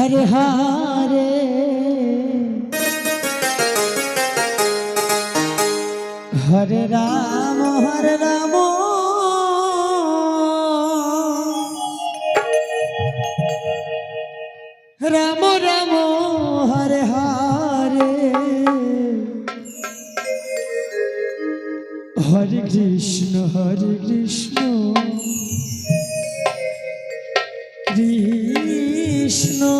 Hare Hare Hare Ram Hare Ram Ram Ram Hare Hare Hare Krishna Hare Krishna Krishna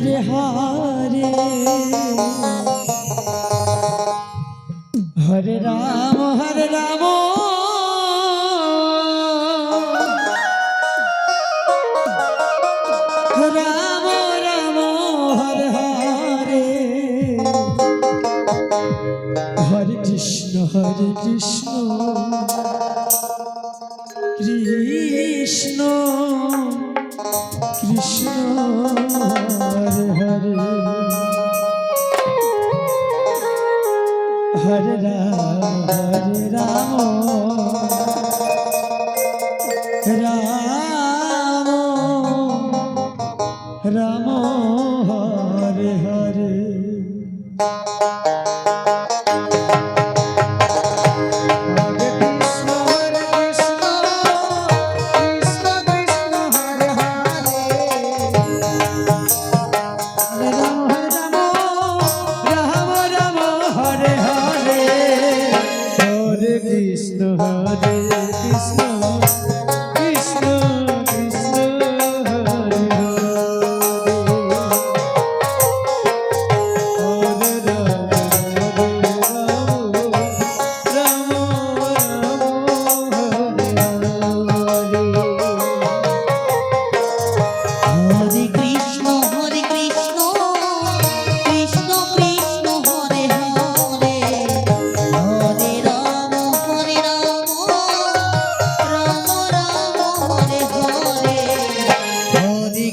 Hare Hare. Hare Ram Hare Ram. Ram Ram, Hare Hare. Hare Krishna Hare Krishna. Krishna Krishna. Hare Hare Ram Hare Ram. Hare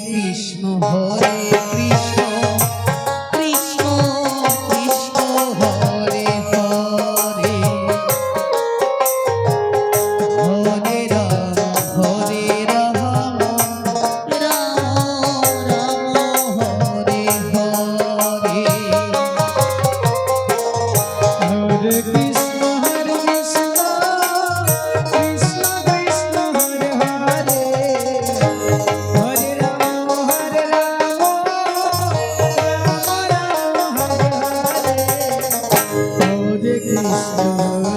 Vishnu Hare Krishna